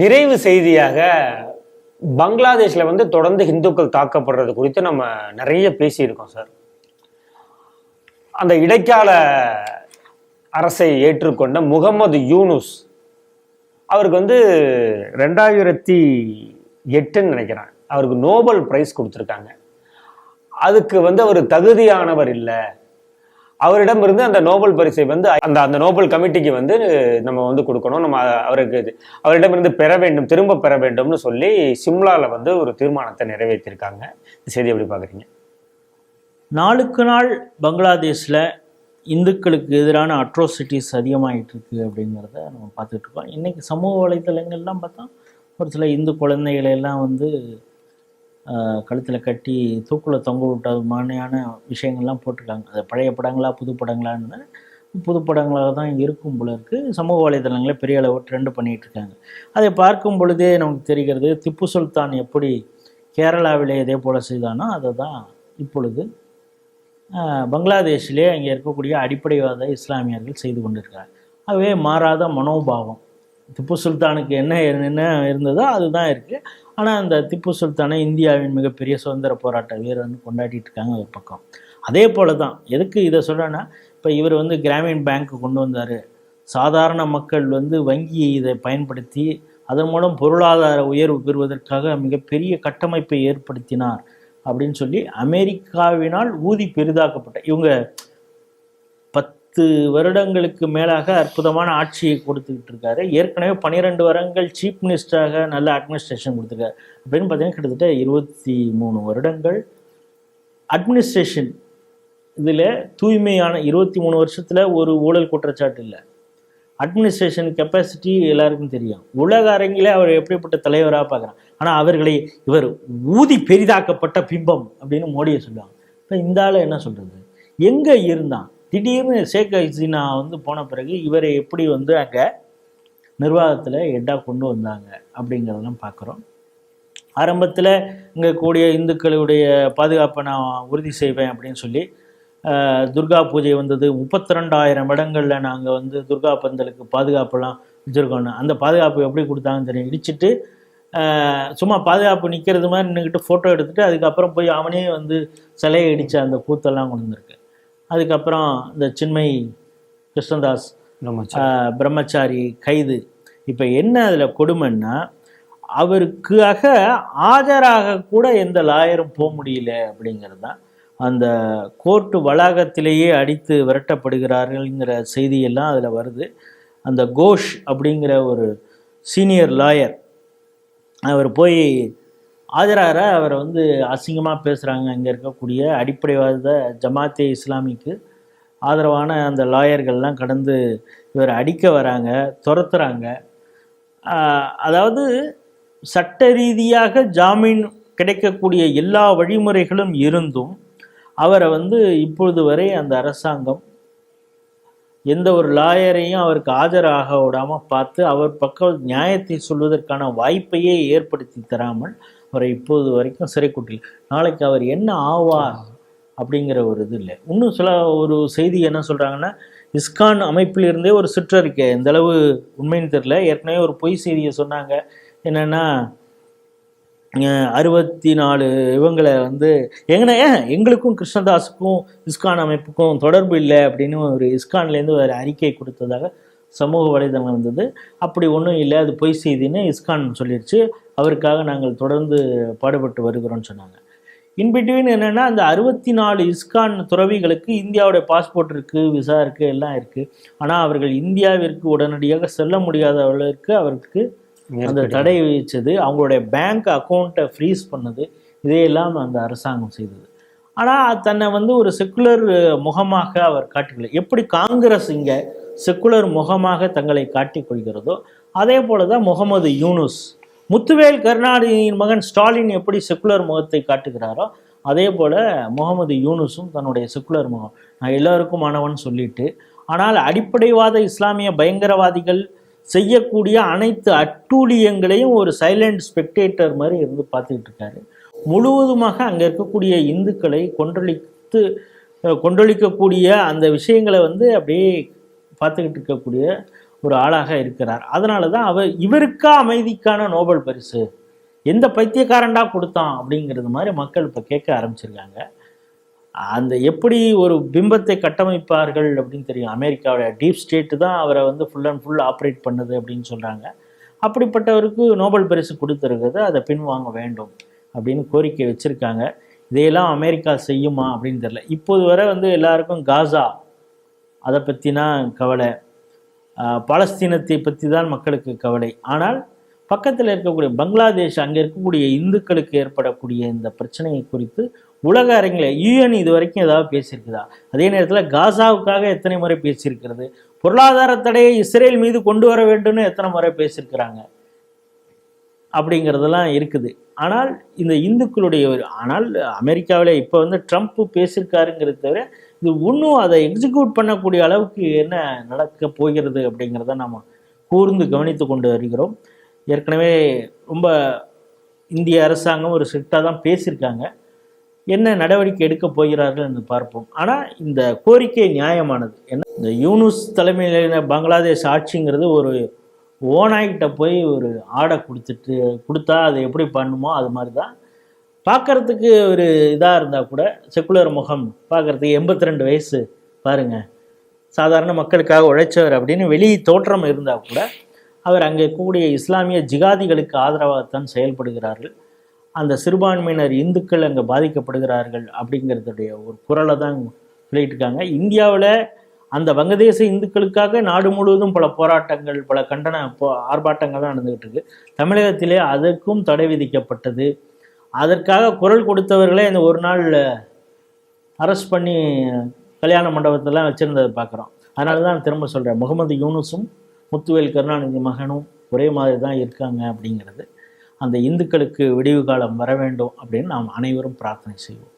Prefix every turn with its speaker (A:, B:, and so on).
A: நிறைவு செய்தியாக பங்களாதேஷில் வந்து தொடர்ந்து இந்துக்கள் தாக்கப்படுறது குறித்து நம்ம நிறைய பேசியிருக்கோம் சார். அந்த இடைக்கால அரசை ஏற்றுக்கொண்ட முகமது யூனுஸ் அவருக்கு வந்து ரெண்டாயிரத்தி எட்டுன்னு நினைக்கிறேன். அவருக்கு நோபல் பிரைஸ் கொடுத்துருக்காங்க. அதுக்கு வந்து அவர் தகுதியானவர் இல்லை. அவரிடமிருந்து அந்த நோபல் பரிசை வந்து அந்த அந்த நோபல் கமிட்டிக்கு வந்து நம்ம வந்து கொடுக்கணும். நம்ம அவருக்கு இது- அவரிடமிருந்து பெற வேண்டும் திரும்ப பெற வேண்டும்னு சொல்லி சிம்லாவில் வந்து ஒரு தீர்மானத்தை நிறைவேற்றியிருக்காங்க செய்தி எப்படி பார்க்குறீங்க?
B: நாளுக்கு நாள் பங்களாதேஷில் இந்துக்களுக்கு எதிரான அட்ரோசிட்டிஸ் அதிகமாகிட்டு இருக்கு அப்படிங்கிறத நம்ம பார்த்துட்டு இருக்கோம். இன்றைக்கி சமூக வலைத்தளங்கள்லாம் பார்த்தா ஒரு சில இந்து குழந்தைகளை எல்லாம் வந்து கழுத்தில் கட்டி தூக்கில் தொங்க விட்டது மாதிரியான விஷயங்கள்லாம் போட்டிருக்காங்க. அது பழைய படங்களா புது படங்களான்னு புது படங்களாக தான் இருக்கும் போல இருக்குது சமூக வலைதளங்களில் பெரிய அளவு ட்ரெண்ட் பண்ணிகிட்டு இருக்காங்க அதை பார்க்கும் பொழுதே நமக்கு தெரிகிறது திப்பு சுல்தான் எப்படி கேரளாவிலே இதே போல் செய்தானோ அதை தான் இப்பொழுது பங்களாதேஷிலே அங்கே இருக்கக்கூடிய அடிப்படைவாத இஸ்லாமியர்கள் செய்து கொண்டிருக்கிறார். ஆகவே மாறாத மனோபாவம். திப்பு சுல்தானுக்கு என்ன என்ன இருந்ததோ அதுதான் இருக்குது ஆனால் அந்த திப்பு சுல்தானை இந்தியாவின் மிகப்பெரிய சுதந்திர போராட்ட வீரர்னு கொண்டாடிட்டு இருக்காங்க ஒரு பக்கம். அதே போல தான் எதுக்கு இதை சொல்கிறேன்னா இப்போ இவர் வந்து கிராமின் பேங்க் கொண்டு வந்தார். சாதாரண மக்கள் வந்து வங்கி இதை பயன்படுத்தி அதன் மூலம் பொருளாதார உயர்வு பெறுவதற்காக மிகப்பெரிய கட்டமைப்பை ஏற்படுத்தினார் அப்படின்னு சொல்லி அமெரிக்காவினால் ஊதி பெரிதாக்கப்பட்ட இவங்க பத்து வருடங்களுக்கு மேலாக அற்புதமான ஆட்சியை கொடுத்துக்கிட்டு இருக்காரு. ஏற்கனவே பன்னிரெண்டு வருடங்கள் சீஃப் மினிஸ்டராக நல்ல அட்மினிஸ்ட்ரேஷன் கொடுத்துருக்காரு. அப்படின்னு பார்த்தீங்கன்னா கிட்டத்தட்ட இருபத்தி மூணு வருடங்கள். அட்மினிஸ்ட்ரேஷன் இதில் தூய்மையான இருபத்தி மூணு வருஷத்தில் ஒரு ஊழல் குற்றச்சாட்டு இல்லை. அட்மினிஸ்ட்ரேஷன் கெப்பாசிட்டி எல்லாருக்கும் தெரியும். உலக அரங்கிலே அவர் எப்படிப்பட்ட தலைவராக பார்க்குறான் ஆனால் அவர்களை இவர் ஊதி பெரிதாக்கப்பட்ட பிம்பம் அப்படின்னு மோடியை சொல்லுவாங்க. இப்போ இந்த ஆள் என்ன சொல்கிறது எங்கே இருந்தான்? திடீர்னு ஷேக் ஹசீனா வந்து போன பிறகு இவரை எப்படி வந்து அங்கே நிர்வாகத்தில் ஹெட்டாக கொண்டு வந்தாங்க அப்படிங்கிறதெல்லாம் பார்க்குறோம் ஆரம்பத்தில் இங்கே கூடிய இந்துக்களுடைய பாதுகாப்பை நான் உறுதி செய்வேன் அப்படின்னு சொல்லி துர்கா பூஜை வந்தது முப்பத்தி ரெண்டாயிரம் இடங்களில் நாங்கள் வந்து துர்கா பந்தலுக்கு பாதுகாப்பெல்லாம் வச்சுருக்கோன்னு அந்த பாதுகாப்பு எப்படி கொடுத்தாங்கன்னு தெரியும். இடிச்சிட்டு சும்மா பாதுகாப்பு நிற்கிறது மாதிரி நின்றுக்கிட்டு ஃபோட்டோ எடுத்துகிட்டு அதுக்கப்புறம் போய் அவனே வந்து சிலையை இடித்த அந்த கூத்தெல்லாம் கொண்டு வந்திருக்கு. அதுக்கப்புறம் இந்த சின்மை கிருஷ்ணதாஸ் பிரம்மச்சாரி. கைது. இப்போ என்ன அதில் கொடுமைன்னா அவருக்காக ஆஜராக கூட எந்த லாயரும் போக முடியல அப்படிங்கிறது தான். அந்த கோர்ட்டு வளாகத்திலேயே அடித்து விரட்டப்படுகிறார்கள்ங்கிற செய்தியெல்லாம் அதில் வருது. அந்த கோஷ் அப்படிங்கிற ஒரு சீனியர் லாயர் அவர் போய் ஆஜராகிற அவரை வந்து அசிங்கமாக பேசுகிறாங்க இங்கே இருக்கக்கூடிய அடிப்படைவாத ஜமாத்தே இஸ்லாமிக்கு. ஆதரவான அந்த லாயர்கள்லாம் கடந்து இவரை அடிக்க வராங்க துரத்துறாங்க. அதாவது சட்ட ரீதியாக ஜாமீன் கிடைக்கக்கூடிய எல்லா வழிமுறைகளும் இருந்தும் அவரை வந்து இப்பொழுது வரை அந்த அரசாங்கம் எந்த ஒரு லாயரையும் அவருக்கு ஆஜராக விடாமல் பார்த்து அவர் பக்கம் நியாயத்தை சொல்வதற்கான வாய்ப்பையே ஏற்படுத்தி தராமல் அவரை இப்போது வரைக்கும் சிறைக்குட்டில் நாளைக்கு அவர் என்ன ஆவார் அப்படிங்கிற ஒரு இது இல்லை. இன்னும் சில ஒரு செய்தி என்ன சொல்கிறாங்கன்னா இஸ்கான் அமைப்பிலிருந்தே ஒரு சிற்றறிக்கை இந்தளவு உண்மைன்னு தெரில ஏற்கனவே ஒரு பொய் செய்தியை சொன்னாங்க. என்னென்னா அறுபத்தி நாலு இவங்களை வந்து எங்கன ஏன் எங்களுக்கும் கிருஷ்ணதாஸுக்கும் இஸ்கான் அமைப்புக்கும் தொடர்பு இல்லை அப்படின்னு ஒரு இஸ்கான்லேருந்து ஒரு அறிக்கை கொடுத்ததாக சமூக வலைதளம் வந்தது அப்படி ஒன்றும் இல்லை அது பொய் செய்தின்னு இஸ்கான் சொல்லிடுச்சு அவருக்காக நாங்கள் தொடர்ந்து பாடுபட்டு வருகிறோம்னு சொன்னாங்க. இன்பிட்வீன் என்னென்னா அந்த அறுபத்தி நாலு இஸ்கான் துறவிகளுக்கு இந்தியாவுடைய பாஸ்போர்ட் இருக்குது விசா இருக்குது எல்லாம் இருக்குது ஆனால் அவர்கள் இந்தியாவிற்கு உடனடியாக செல்ல முடியாத அளவிற்கு அவருக்கு அந்த தடை விதிச்சது அவங்களுடைய பேங்க் அக்கௌண்ட்டை ஃப்ரீஸ் பண்ணது. இதையெல்லாம் அந்த அரசாங்கம் செய்தது. ஆனால் தன்னை வந்து ஒரு செக்குலர் முகமாக அவர் காட்டிக்கல எப்படி காங்கிரஸ் இங்கே செக்குலர் முகமாக தங்களை காட்டிக்கொள்கிறதோ அதே போல தான் முகமது யூனுஸ் முத்துவேல் கருணாநிதியின் மகன் ஸ்டாலின் எப்படி செக்குலர் முகத்தை காட்டுகிறாரோ அதே போல் முகமது யூனுஸும் தன்னுடைய செக்குலர் முகம். நான் எல்லோருக்கும் மாணவன் சொல்லிட்டு ஆனால் அடிப்படைவாத இஸ்லாமிய பயங்கரவாதிகள் செய்யக்கூடிய அனைத்து அட்டூழியங்களையும் ஒரு சைலண்ட் ஸ்பெக்டேட்டர் மாதிரி இருந்து பார்த்துக்கிட்டு இருக்காரு. முழுவதுமாக அங்கே இருக்கக்கூடிய இந்துக்களை கொன்றளித்து அஹ், கொன்றளிக்கக்கூடிய அந்த விஷயங்களை வந்து அப்படியே பார்த்துக்கிட்டு இருக்கக்கூடிய ஒரு ஆளாக இருக்கிறார். அதனால தான் அவர் இவருக்கா அமைதிக்கான நோபல் பரிசு. எந்த பைத்தியக்காரன்டா கொடுத்தான் அப்படிங்கிறது மாதிரி மக்கள் இப்போ கேட்க ஆரம்பிச்சிருக்காங்க. அந்த எப்படி ஒரு பிம்பத்தை கட்டமைப்பார்கள் அப்படின்னு தெரியும். அமெரிக்காவுடைய டீப் ஸ்டேட்டு தான் அவரை வந்து ஃபுல் அண்ட் ஃபுல் ஆப்ரேட் பண்ணுது அப்படின்னு சொல்கிறாங்க அப்படிப்பட்டவருக்கு நோபல் பரிசு கொடுத்துருக்குது அதை பின்வாங்க வேண்டும். அப்படின்னு கோரிக்கை வச்சுருக்காங்க. இதையெல்லாம் அமெரிக்கா செய்யுமா அப்படின்னு தெரில இப்போது வரை வந்து எல்லாருக்கும் காசா அதை பற்றினா கவலை. பாலஸ்தீனத்தை பற்றி தான் மக்களுக்கு கவலை. ஆனால் பக்கத்தில் இருக்கக்கூடிய பங்களாதேஷ் அங்கே இருக்கக்கூடிய இந்துக்களுக்கு ஏற்படக்கூடிய இந்த பிரச்சனையை குறித்து உலக அரங்கில் யூஎன் இது வரைக்கும் ஏதாவது பேசியிருக்குதா? அதே நேரத்தில் காசாவுக்காக எத்தனை முறை பேசியிருக்கிறது? பொருளாதார தடையை இஸ்ரேல் மீது கொண்டு வர வேண்டும்னு எத்தனை முறை பேசியிருக்கிறாங்க? அப்படிங்கிறதெல்லாம் இருக்குது. ஆனால் இந்த இந்துக்களுடைய ஆனால் அமெரிக்காவில் இப்போ வந்து ட்ரம்ப் பேசியிருக்காருங்கிறத தவிர இது இன்னும் அதை எக்ஸிக்யூட் பண்ணக்கூடிய அளவுக்கு என்ன நடக்க போகிறது அப்படிங்கிறத நாம் கூர்ந்து கவனித்து கொண்டு வருகிறோம். ஏற்கனவே ரொம்ப இந்திய அரசாங்கம் ஒரு ஸ்ட்ரிக்டாக தான் பேசியிருக்காங்க. என்ன நடவடிக்கை எடுக்க போகிறார்கள் என்று பார்ப்போம். ஆனால் இந்த கோரிக்கை நியாயமானது. என்ன? இந்த யூனுஸ் தலைமையிலான பங்களாதேஷ் ஆட்சிங்கிறது ஒரு ஓனாய்கிட்ட போய் ஒரு ஆடை கொடுத்துட்டு கொடுத்தா அதை எப்படி பண்ணுமோ அது மாதிரி தான் பார்க்கறதுக்கு ஒரு இதாக இருந்தால் கூட செக்குலர் முகம் பார்க்கறதுக்கு எண்பத்தி ரெண்டு வயசு பாருங்க. சாதாரண மக்களுக்காக உழைச்சவர் அப்படின்னு வெளி தோற்றம் இருந்தால் கூட அவர் அங்கே கூடிய இஸ்லாமிய ஜிகாதிகளுக்கு ஆதரவாகத்தான் செயல்படுகிறார்கள். அந்த சிறுபான்மையினர் இந்துக்கள் அங்கே பாதிக்கப்படுகிறார்கள் அப்படிங்கிறதுடைய ஒரு குரலை தான் சொல்லிட்டு இருக்காங்க. இந்தியாவில் அந்த வங்கதேச இந்துக்களுக்காக நாடு முழுவதும் பல போராட்டங்கள் பல கண்டன போ ஆர்ப்பாட்டங்கள் தான் நடந்துகிட்டு இருக்கு. தமிழகத்திலே அதற்கும் தடை விதிக்கப்பட்டது. அதற்காக குரல் கொடுத்தவர்களே இந்த ஒரு நாள் அரெஸ்ட் பண்ணி கல்யாண மண்டபத்தெல்லாம் வச்சுருந்ததை பார்க்குறோம் அதனால தான் திரும்ப சொல்கிறேன் முகமது யூனுஸும் முத்துவேல் கருணாநிதி மகனும் ஒரே மாதிரி தான் இருக்காங்க அப்படிங்கிறது. அந்த இந்துக்களுக்கு விடிவு காலம் வர வேண்டும் அப்படின்னு நாம் அனைவரும் பிரார்த்தனை செய்வோம்.